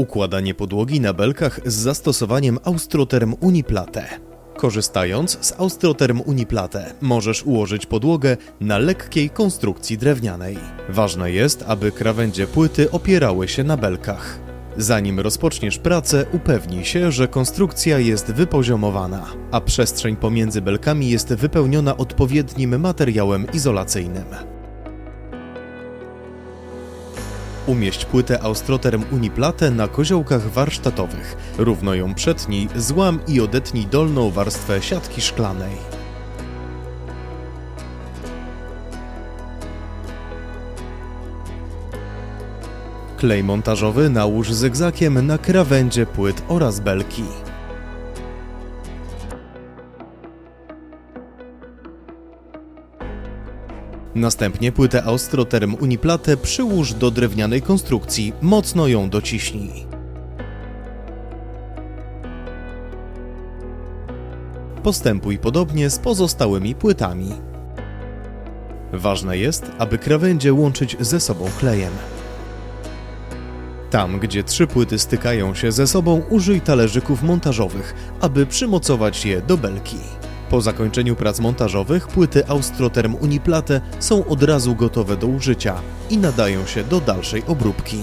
Układanie podłogi na belkach z zastosowaniem Austroterm Uniplate. Korzystając z Austroterm Uniplate możesz ułożyć podłogę na lekkiej konstrukcji drewnianej. Ważne jest, aby krawędzie płyty opierały się na belkach. Zanim rozpoczniesz pracę, upewnij się, że konstrukcja jest wypoziomowana, a przestrzeń pomiędzy belkami jest wypełniona odpowiednim materiałem izolacyjnym. Umieść płytę Austroterm Uniplate na koziołkach warsztatowych. Równo ją przetnij, złam i odetnij dolną warstwę siatki szklanej. Klej montażowy nałóż zygzakiem na krawędzie płyt oraz belki. Następnie płytę Austroterm Uniplate przyłóż do drewnianej konstrukcji, mocno ją dociśnij. Postępuj podobnie z pozostałymi płytami. Ważne jest, aby krawędzie łączyć ze sobą klejem. Tam, gdzie trzy płyty stykają się ze sobą, użyj talerzyków montażowych, aby przymocować je do belki. Po zakończeniu prac montażowych płyty Austroterm Uniplate są od razu gotowe do użycia i nadają się do dalszej obróbki.